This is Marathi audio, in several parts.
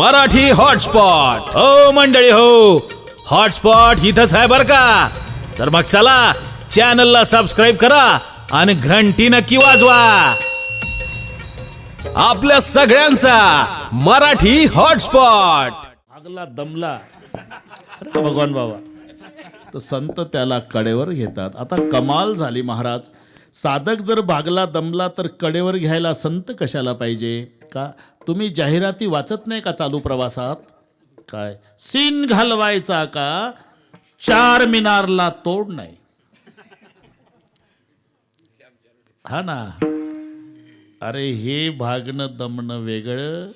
मराठी हॉटस्पॉट. हो मंडळी हो. हॉटस्पॉट इथंच आहे बर का? तर मग चला चॅनलला सबस्क्राईब करा आणि घंटी नक्की वाजवा. आपल्या सगळ्यांचा मराठी हॉटस्पॉट. भागला दमला. भगवान बाबा. तर संत त्याला कडेवर घेतात. आता कमाल झाली महाराज. साधक जर भागला दमला तर कडेवर घ्यायला संत कशाला पाहिजे? का तुम्ही जाहिराती वाचत नाही का चालू प्रवासात? काय? सीन घालवायचा का? चार मिनारला तोड नाही. हा ना. अरे हे भागणं दमणं वेगळं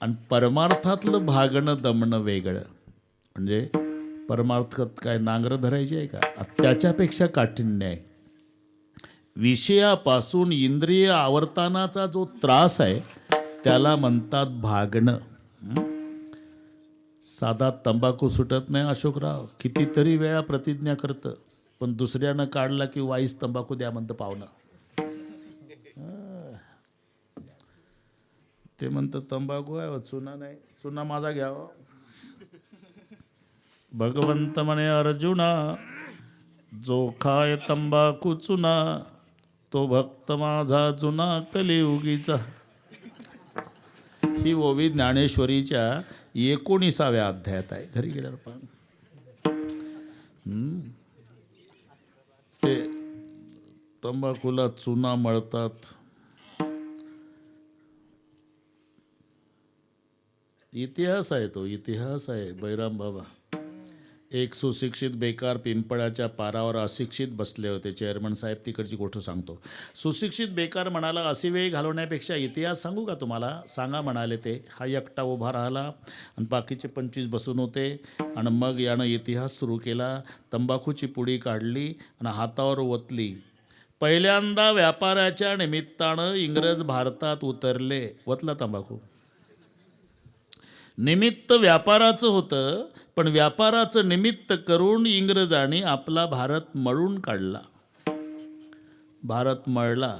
आणि परमार्थातलं भागणं दमणं वेगळं. म्हणजे परमार्थात काय नांगरं धरायची आहे का? त्याच्यापेक्षा काठिण्य आहे. विषयापासून इंद्रिय आवर्तानाचा जो त्रास आहे त्याला म्हणतात भागणं. साधा तंबाखू सुटत नाही अशोकराव. कितीतरी वेळा प्रतिज्ञा करतं. पण दुसऱ्यानं काढला की वाईस तंबाखू द्या म्हणतं पाहुणं. ते म्हणतं तंबाखू आहे हो, चुना नाही. चुना माझा घ्यावा हो. भगवंत म्हणे अर्जुना जो खाय तंबाखू चुना तो भक्त माझा जुना कलियुगीचा. ही ओवी ज्ञानेश्वरीच्या एकोणीसाव्या अध्यायात आहे. घरी गेल्यावर पण ते तंबाखूला चुना मळतात. इतिहास आहे तो इतिहास आहे. बैराम बाबा. एक सुशिक्षित बेकार पिंपळाच्या पारावर अशिक्षित बसले होते. चेअरमन साहेब तिकडची गोष्ट सांगतो. सुशिक्षित बेकार म्हणाला अशी वेळ घालवण्यापेक्षा इतिहास सांगू का तुम्हाला? सांगा म्हणाले ते. हा एकटा उभा राहिला आणि बाकीचे पंचवीस बसून होते आणि मग यानं इतिहास सुरू केला. तंबाखूची पुडी काढली आणि हातावर ओतली. पहिल्यांदा व्यापाराच्या निमित्तानं इंग्रज भारतात उतरले. वतला तंबाखू. निमित्त व्यापाराचं होतं पण व्यापाराचं निमित्त करून इंग्रजांनी आपला भारत मळून काढला. भारत मळला.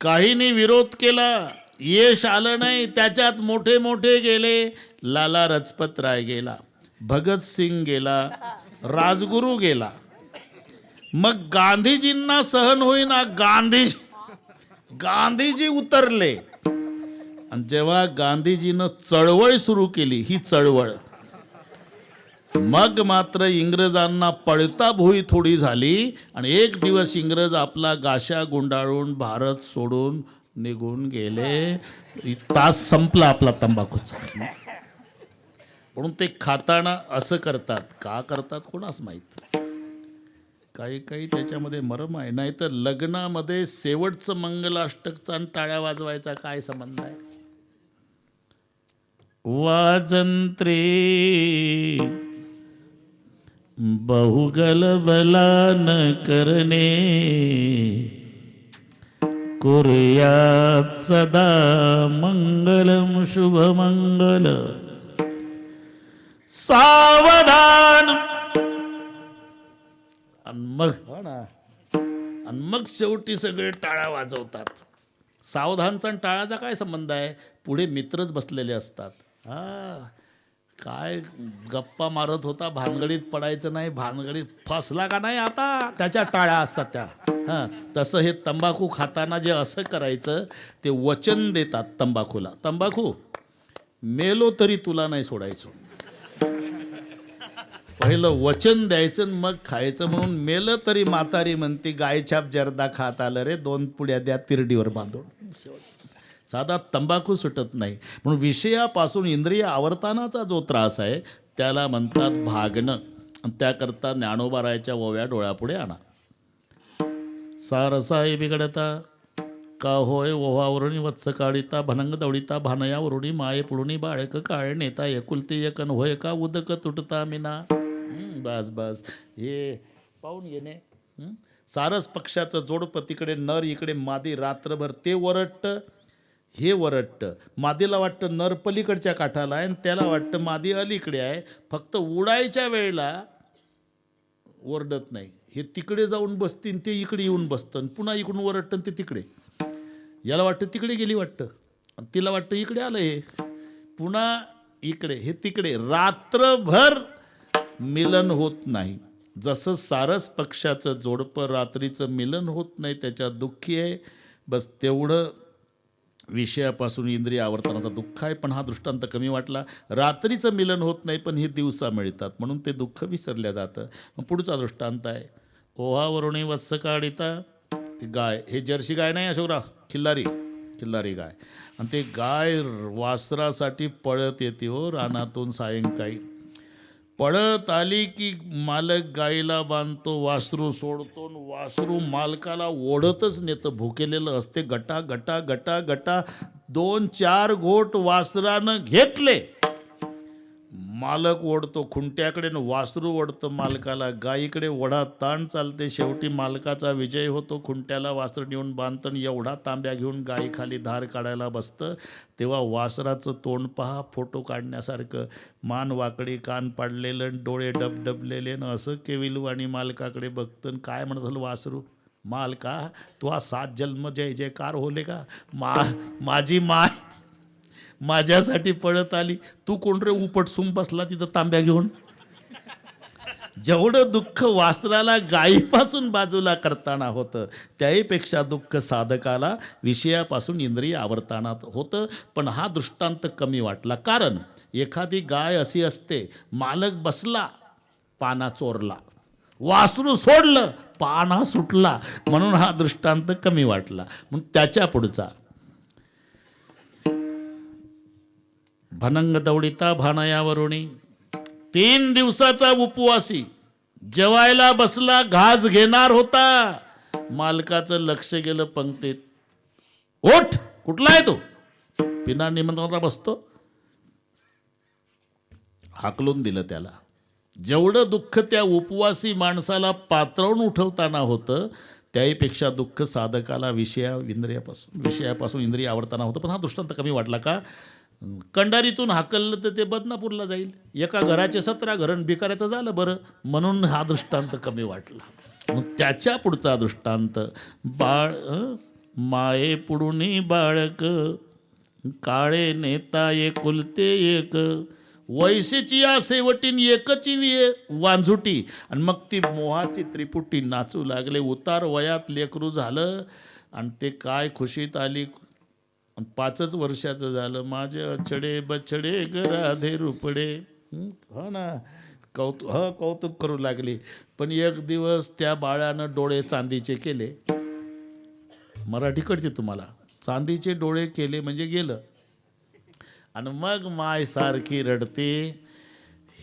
काहींनी विरोध केला यश आलं नाही त्याच्यात मोठे मोठे गेले लाला रजपत राय गेला भगत सिंग गेला राजगुरू गेला. मग गांधीजींना सहन होईना गांधीजी गांधीजी उतरले. आणि जेव्हा गांधीजीनं चळवळ सुरू केली ही चळवळ. मग मात्र इंग्रजांना पळता भोई थोडी झाली आणि एक दिवस इंग्रज आपला गाशा गुंडाळून भारत सोडून निघून गेले. तास संपला आपला तंबाखूचा. म्हणून ते खाताना असं करतात. का करतात कोणास माहीत? काही काही त्याच्यामध्ये मरम आहे. नाही तर लग्नामध्ये शेवटचं मंगलाष्टकचा आणि टाळ्या वाजवायचा काय संबंध आहे? वाजंत्रे बहुगल बलान करणे कुर्यात सदा मंगलम शुभमंगल सावधान. आणि मग हो मग शेवटी सगळे टाळ्या वाजवतात. सावधानचा आणि टाळाचा काय संबंध आहे? पुढे मित्रच बसलेले असतात. हा काय गप्पा मारत होता भानगडीत पडायचं नाही भानगडीत फसला का नाही आता? त्याच्या टाळ्या असतात त्या. हां तसं हे तंबाखू खाताना जे असं करायचं ते वचन देतात तंबाखूला. तंबाखू मेलो तरी तुला नाही सोडायचो. पहिलं वचन द्यायचं आणि मग खायचं म्हणून मेलं तरी म्हातारी म्हणते गायछाप जर्दा खात आलं रे दोन पुड्या द्या तिरडीवर बांधून. साधा तंबाखू सुटत नाही. म्हणून विषयापासून इंद्रिय आवर्तानाचा जो त्रास आहे त्याला म्हणतात भागणं. त्याकरता ज्ञानोबारायच्या ओव्या डोळ्यापुढे आणा. सारसाई बिघडता का होय ओव्हावरुणी वत्स काढिता भनंग दवडिता भानयावरुणी माये पुढुणी बाळक काळे नेता एकुलती एकन होय का उदक तुटता मिना? बस बस. हे पाहून घेणे सारस पक्षाचं जोडपं तिकडे नर इकडे मादी रात्रभर ते ओरडतं. हे वरटतं मादीला वाटतं नर पलीकडच्या काठाला आहे आणि त्याला वाटतं मादी अलीकडे आहे. फक्त उडायच्या वेळेला ओरडत नाही. हे तिकडे जाऊन बसतीन ते इकडे येऊन बसतं आणि पुन्हा इकडून ओरडतं ते तिकडे. याला वाटतं तिकडे गेली वाटतं. आणि तिला वाटतं इकडे आलं हे. पुन्हा इकडे हे तिकडे. रात्रभर मिलन होत नाही. जसं सारस पक्षाचं जोडपं रात्रीचं मिलन होत नाही त्याच्यात दुःखी आहे. बस तेवढं विषयापासून इंद्रिय आवर्तनाचा दुःख आहे पण हा दृष्टांत कमी वाटला. रात्रीचं मिलन होत नाही पण हे दिवसा मिळतात. म्हणून ते दुःख विसरल्या जातं. मग पुढचा दृष्टांत आहे. ओहावरुणी वत्स काढिता ती गाय हे जर्सी गाय नाही अशोकराव? खिल्लारी. खिल्लारी गाय. आणि ते गाय वासरासाठी पळत येते हो रानातून सायंकाळी. पळत आली की मालक गाईला बांधतो वासरू सोडतो न वासरू मालकाला ओढतच नेतं. भुकेलेलं असते. गटा गटा गटा गटा. दोन चार घोट वासरानं घेतले. मालक ओढतो खुंट्याकडे न वासरू ओढतं मालकाला. गाईकडे ओढा ताण चालते शेवटी मालकाचा विजय होतो. खुंट्याला वासर नेऊन बांधतं आणि एवढा तांब्या घेऊन गायीखाली धार काढायला बसतं. तेव्हा वासराचं तोंड पहा फोटो काढण्यासारखं. मान वाकडी कान पाडलेलं आणि डोळे डबडबलेले न असं केविलू आणि मालकाकडे बघतं आणि काय म्हणत झालं वासरू? मालका तू हा सात जन्म जय जयकार होले का? मा माझी माय माझ्यासाठी पळत आली. तू कोण रे? उपटसून बसला तिथं तांब्या घेऊन. जेवढं दुःख वासराला गायीपासून बाजूला करताना होतं त्याहीपेक्षा दुःख साधकाला विषयापासून इंद्रिय आवर्ताना होतं. पण हा दृष्टांत कमी वाटला. कारण एखादी गाय अशी असते मालक बसला पाना चोरला. वासरू सोडलं पाना सुटला. म्हणून हा दृष्टांत कमी वाटला. म्हणून त्याच्या पुढचा. भनंग दौडिता भानयावरुणी तीन दिवसाचा उपवासी. जेवायला बसला घास घेणार होता. मालकाचं लक्ष गेलं पंक्तीत. ओठ कुठला आहे तो? बिना निमंत्रणाचा बसतो. हाकलून दिलं त्याला. जेवढं दुःख त्या उपवासी माणसाला पात्रवून उठवताना होतं त्याहीपेक्षा दुःख साधकाला विषया इंद्रियापासून विषयापासून इंद्रिय आवडताना होतं. पण हा दृष्टांत कमी वाटला का? कंडारीतून हाकललं तर ते बदनापूरला जाईल. एका घराचे सतरा घरण भिकाऱ्याचं झालं बरं. म्हणून हा दृष्टांत कमी वाटला. मग त्याच्या पुढचा दृष्टांत बाळ माये पुडूनी बाळक काळे नेता एकुलते एक. वैसेची या सेवटीन एकची विये वांझुटी. आणि मग ती मोहाची त्रिपुटी नाचू लागले. उतार वयात लेकरू झालं. आणि ते काय खुशीत आली पाचच वर्षाचं झालं. माझे अछडे बछडे ग राधे रुपडे. हो? ना. कौतुक ह हो, कौतुक करू लागली. पण एक दिवस त्या बाळानं डोळे चांदीचे केले. मराठी कळते तुम्हाला. चांदीचे डोळे केले म्हणजे गेलं. आणि मग माय सारखी रडते.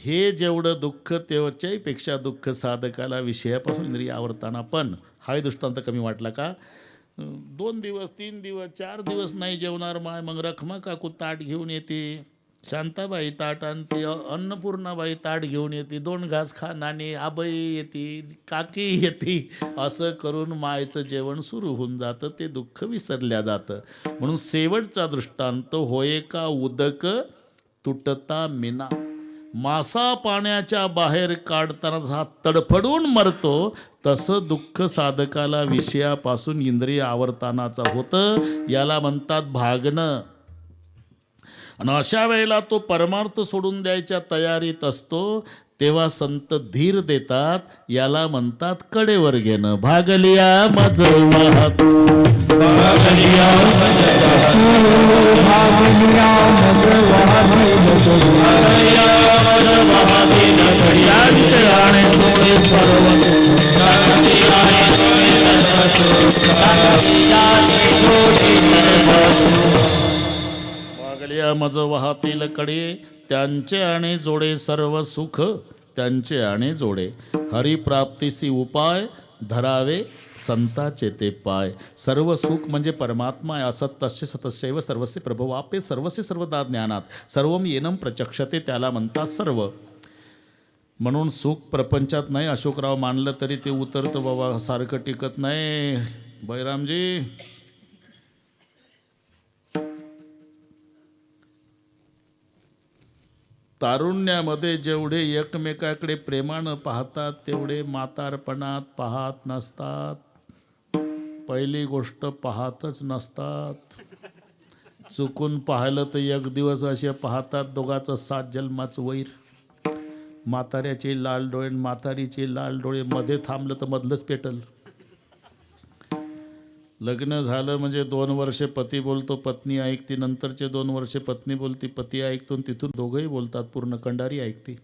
हे जेवढं दुःख तेवच्याहीपेक्षा दुःख साधकाला विषयापासून इंद्रिय आवडताना पण. हाही दृष्टांत कमी वाटला का? दोन दिवस तीन दिवस चार दिवस नाही जेवणार माय मग रखमा काकू ताट घेऊन येते. शांताबाई ताट आणते अन्नपूर्णाबाई ताट घेऊन येते दोन घास खा नाणे आबाई येते काकी येते. असं करून मायचं जेवण सुरू होऊन जातं ते दुःख विसरल्या जातं. म्हणून शेवटचा दृष्टांत होय का उदक तुटता मिना? मासा पाण्याच्या बाहेर काढताना हा तडफडून मरतो तसं दुःख साधकाला विषयापासून इंद्रिय आवर्तनाचं होतं. याला म्हणतात भागणं. आणि अशा वेळेला तो परमार्थ सोडून द्यायच्या तयारीत असतो तेव्हा संत धीर देतात याला म्हणतात कडेवर घेणं. भागलिया मज वाहत. कडे त्यांचे आणि जोडे सर्व सुख त्यांचे आणि जोडे. हरिप्राप्तीसी उपाय धरावे संताचे ते पाय. सर्व सुख म्हणजे परमात्मा आहे असत्यस्य सतस्यैव सर्वस्य प्रभवापे सर्वस्य सर्वदा ज्ञानात. सर्व येनम प्रचक्षते त्याला म्हणतात सर्व. म्हणून सुख प्रपंचात नाही अशोकराव मानलं तरी ते उतरतं बाबा सारखं टिकत नाही. बैरामजी तारुण्यामध्ये जेवढे एकमेकाकडे प्रेमानं पाहतात तेवढे म्हातारपणात पाहत नसतात. पहिली गोष्ट पाहतच नसतात. चुकून पाहिलं तर एक दिवस असे पाहतात दोघाचं सात जन्माचं वैर. म्हाताऱ्याचे लाल डोळे म्हातारीचे लाल डोळे मध्ये थांबलं तर मधलंच पेटल. लग्न झालं म्हणजे दोन वर्षे पती बोलतो पत्नी ऐकती नंतरचे दोन वर्षे पत्नी बोलती पती ऐकतो तिथून दोघंही बोलतात पूर्ण कंडारी ऐकते.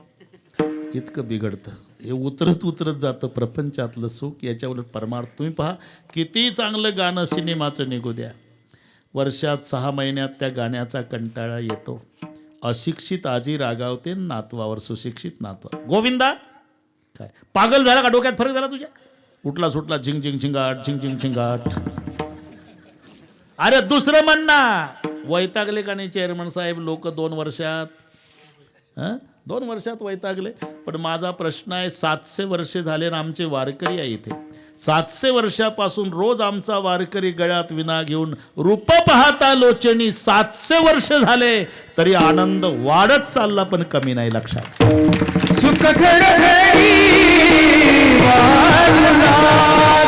इतकं बिघडतं. हे उतरत उतरत जातं प्रपंचातलं सुख याच्या उलट परमार्थ तुम्ही पहा किती चांगलं गाणं सिनेमाचं निघू द्या. वर्षात सहा महिन्यात त्या गाण्याचा कंटाळा येतो. अशिक्षित आजी रागावते नातवावर सुशिक्षित नातवा. गोविंदा! काय? पागल झाला का डोक्यात? फरक झाला तुझ्या? उठला सुटला झिंग झिंग झिंगाट झिंग झिंग झिंगाट. अरे दुसरं म्हणणं वैतागले का नाही चेअरमन साहेब? लोक दोन वर्षात हां? दोन वर्षात वैतागले. पण माझा प्रश्न आहे सातशे वर्षे झाले ना आमचे वारकरी आहे इथे. सातशे वर्षापासून रोज आमचा वारकरी गळ्यात विना घेऊन रूप पाहता लोचनी सातशे वर्ष झाले तरी आनंद वाढत चालला पण कमी नाही लक्षात. सुख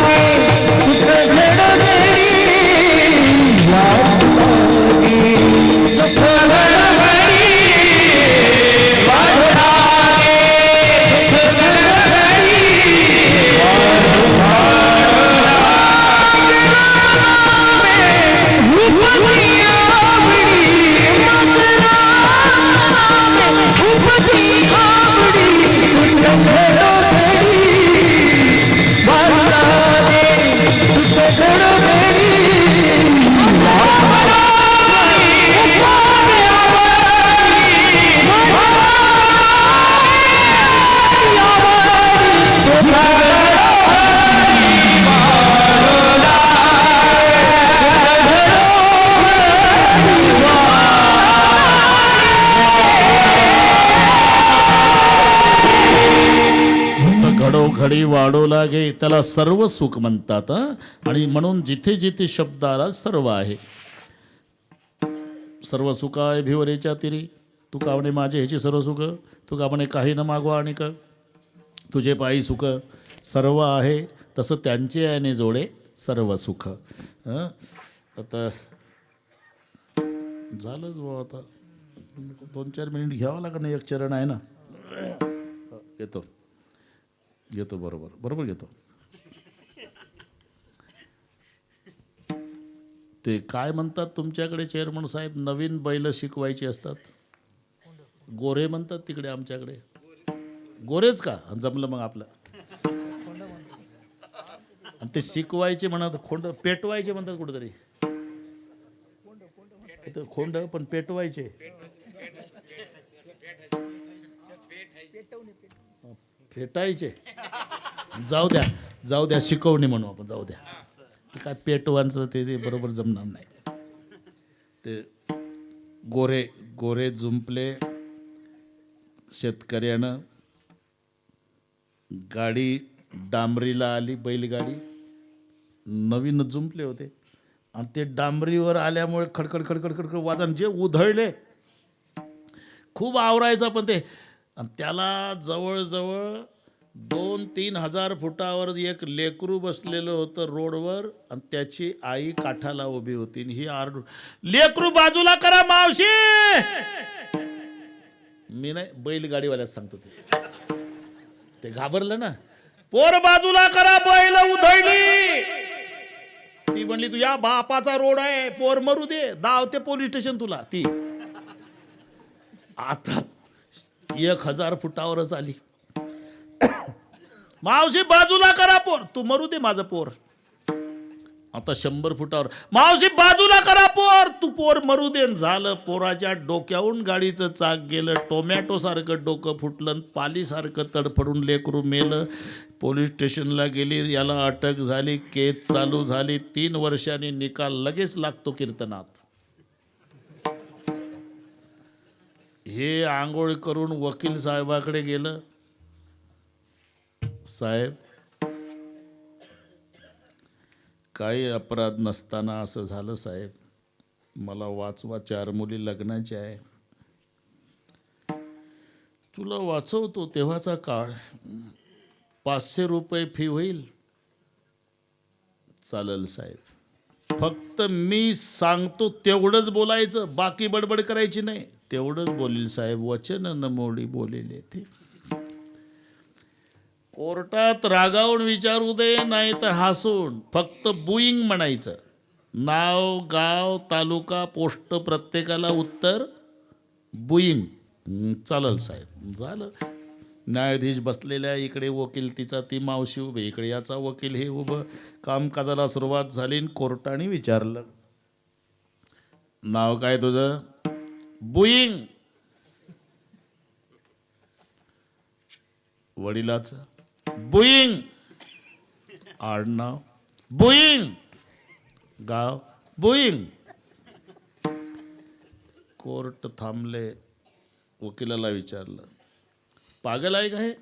घडी वाढवला वाढो लागे त्याला सर्व सुख म्हणतात आणि म्हणून जिथे जिथे शब्द आला सर्व आहे. सर्व सुख आहे भिवरेच्या तिरी. तू का म्हणे माझे ह्याची सर्व सुख? तू का म्हणे काही न मागवा आणि का? तुझे पायी सुख सर्व आहे तसं त्यांचे याने जोडे सर्व सुख. आता झालंच भाऊ आता. दोन चार मिनिट घ्यावं लागेल ना एक चरण आहे ना? येतो. घेतो बरोबर बरोबर घेतो ते काय म्हणतात तुमच्याकडे चेअरमन साहेब नवीन बैल शिकवायची असतात गोरे म्हणतात तिकडे आमच्याकडे गोरेच का जमलं मग आपलं आणि ते शिकवायचे म्हणत खोंड पेटवायचे म्हणतात कुठेतरी खोंड पण पेटवायचे फेटायचे. जाऊ द्या जाऊ द्या शिकवणी म्हणू आपण जाऊ द्या. ते काय पेटवांचं ते ते बरोबर जमणार नाही. ते गोरे गोरे जुंपले शेतकऱ्यानं गाडी डांबरीला आली बैलगाडी. नवीन जुंपले होते. आणि ते डांबरीवर आल्यामुळे खडखड खडखड खडखड वाजन जे उधळले खूप आवरायचं पण ते. आणि त्याला जवळजवळ दोन तीन हजार फुटावर एक लेकरू बसलेलं होतं रोडवर आणि त्याची आई काठाला उभी होती. आणि ही आरडू लेकरू बाजूला करा मावशी! मी नाही बैलगाडीवाल्याच सांगतो ते. ते घाबरलं ना. पोर बाजूला करा बैल उधळली. ती म्हणली तू या बापाचा रोड आहे पोर मरू दे. दावते पोलीस स्टेशन तुला. ती. आता एक हजार फुटावरच आली. मावशी बाजूला करा पोर. तू मरू दे माझं पोर. आता शंभर फुटावर. मावशी बाजूला करा पोर. तू पोर मरू दे झालं. पोराच्या डोक्याहून गाडीचं चाक गेलं. टोमॅटो सारखं डोकं फुटलं पालीसारखं तडफडून लेकरू मेलं. पोलीस स्टेशनला गेली. याला अटक झाली. केस चालू झाली. तीन वर्षांनी निकाल लगेच लागतो कीर्तनात. हे आंघोळ करून वकील साहेबाकडे गेलं. साहेब काही अपराध नसताना असं झालं साहेब. मला वाचवा चार मुली लग्नाच्या आहे. तुला वाचवतो तेव्हाचा काळ. पाचशे रुपये फी होईल. चालेल साहेब. फक्त मी सांगतो तेवढंच बोलायचं बाकी बडबड करायची नाही. तेवढंच बोलील साहेब वचन न मोडी बोलेले ते कोर्टात रागावून विचारू दे नाही तर हसून. फक्त बुईंग म्हणायचं. नाव गाव तालुका पोस्ट प्रत्येकाला उत्तर बुईंग. चालल साहेब. झालं. न्यायाधीश बसलेल्या इकडे वकील तिचा ती मावशी उभे इकडे याचा वकील हे उभं. कामकाजाला सुरुवात झाली कोर्टाने विचारलं. नाव काय तुझं? बुईंग. वडिलाचं. बुईंग. आडनाव. बुईंग. गाव. बुईंग. कोर्ट थांबले वकिलाला विचारलं. पागल आहे का हे?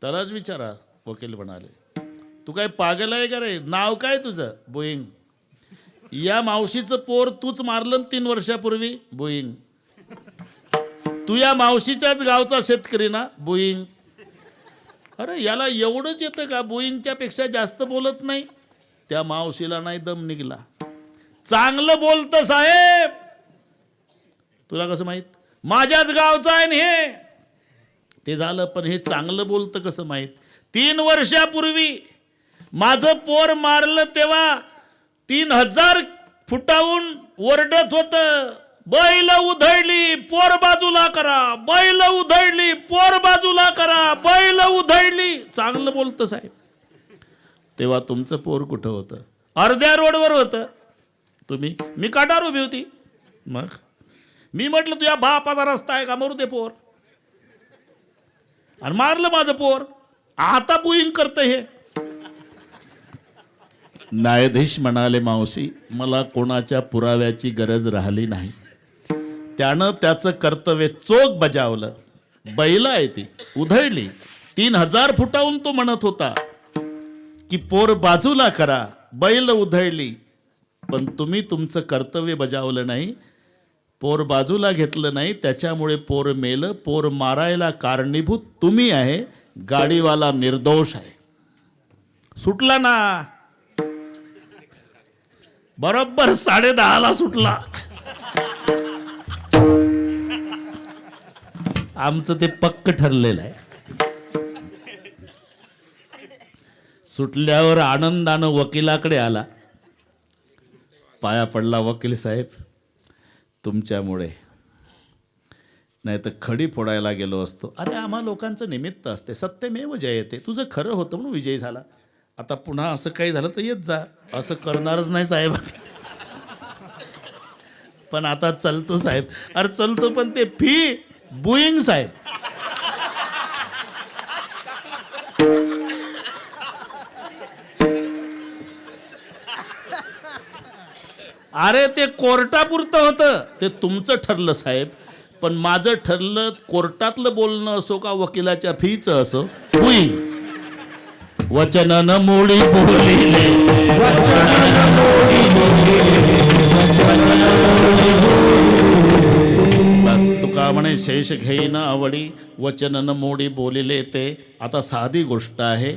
त्यालाच विचारा वकील म्हणाले. तू काय पागल आहे का रे? नाव काय तुझं? बुईंग. या मावशीचं पोर तूच मारलं तीन वर्षापूर्वी? बोईंग. तू या मावशीच्याच गावचा शेतकरी ना? बोईंग. अरे याला एवढंच येतं का? बोईंगच्या पेक्षा जास्त बोलत नाही. त्या मावशीला नाही दम निघला. चांगलं बोलतं साहेब! तुला कसं माहीत? माझ्याच गावचं आहे हे! ते झालं पण हे चांगलं बोलतं कसं माहीत? तीन वर्षापूर्वी माझं पोर मारलं तेव्हा तीन हजार फुटाहून ओरडत होतं. बैल उधळली पोर बाजूला करा. बैल उधळली पोर बाजूला करा. बैल उधळली. चांगलं बोलतं साहेब. तेव्हा तुमचं पोर कुठं होतं? अर्ध्या रोडवर होतं. तुम्ही मी काटार उभी होती. मग? मी म्हटलं तुझ्या बापाचा रस्ता आहे का मरू दे पोर. आणि मारलं माझं पोर. आता बुईंग करतं हे. न्यायाधीश म्हणाले मावशी मला कोणाच्या पुराव्याची गरज राहिली नाही. त्यानं त्याचं कर्तव्य चोख बजावलं. बैल आहे ती उधळली. तीन हजार फुटाहून तो म्हणत होता की पोर बाजूला करा बैल उधळली. पण तुम्ही तुमचं कर्तव्य बजावलं नाही पोर बाजूला घेतलं नाही त्याच्यामुळे पोर मेलं पोर मारायला कारणीभूत तुम्ही आहे गाडीवाला निर्दोष आहे. सुटला ना? बरोबर साडे दहाला सुटला. आमचं ते पक्क ठरलेलं आहे. सुटल्यावर आनंदानं वकिलाकडे आला. पाया पडला वकील साहेब तुमच्यामुळे. नाही तर खडी फोडायला गेलो असतो. अरे आम्हा लोकांचं निमित्त असते. सत्यमेव जयते तुझं खरं होतं म्हणून विजय झाला. आता पुन्हा असं काही झालं तर येत जा. असं करणारच नाही साहेब. पण आता चलतो साहेब. अरे चलतो पण ते फी बुईंग साहेब. अरे ते कोर्टापुरतं होतं. ते तुमचं ठरलं साहेब. पण माझं ठरलं कोर्टातलं बोलणं असो का वकिलाच्या फीचं असो बुईंग. वचन न मोडी बोलिले. बस तुका म्हणे शेष घेईन आवडी. वचन न मोडी बोलिले ते. आता साधी गोष्ट आहे.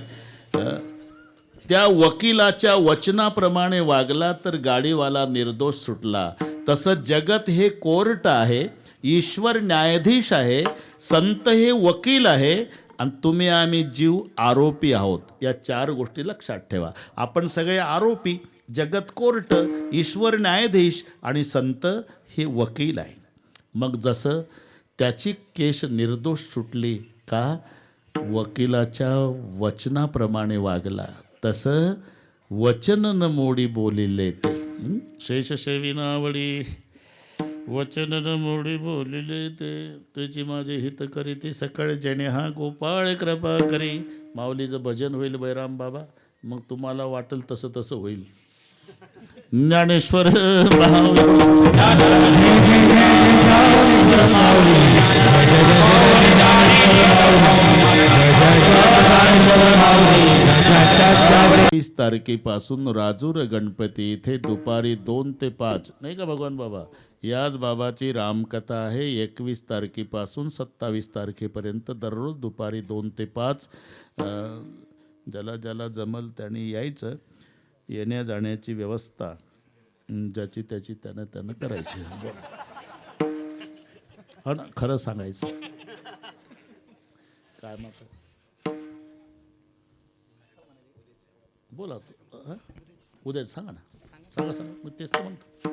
त्या वकिलाच्या वचनाप्रमाणे वागला तर गाडीवाला निर्दोष सुटला. तसं जगत हे कोर्ट आहे ईश्वर न्यायाधीश आहे संत हे वकील आहे आणि तुम्ही आम्ही जीव आरोपी आहोत. या चार गोष्टी लक्षात ठेवा. आपण सगळे आरोपी जगत कोर्ट ईश्वर न्यायाधीश आणि संत हे वकील आहे. मग जसं त्याची केस निर्दोष सुटली का वकिलाच्या वचनाप्रमाणे वागला तसं वचन न मोडी बोलिले ते. हं? शेषसेवी नावडी. वचन न मोडी बोलिले ते. त्याची माझे हित करी ते सकाळी जेणे. हा गोपाळ कृपा करी. माऊलीचं भजन होईल बैराम बाबा. मग तुम्हाला वाटेल तसं तसं होईल. ज्ञानेश्वर वीस तारखेपासून राजूर गणपती. इथे दुपारी दोन ते पाच. नाही का भगवान बाबा? याच बाबाची रामकथा आहे. एकवीस तारखेपासून सत्तावीस तारखेपर्यंत दररोज दुपारी दोन ते पाच ज्याला ज्याला जमल त्याने यायचं. येण्या जाण्याची व्यवस्था ज्याची त्याची त्यानं त्यानं करायची. बोला. ना खरं सांगायचं. काय मग? बोला हं? उद्या सांगा ना. सांगा सांगा. मग तेच तर म्हणतो.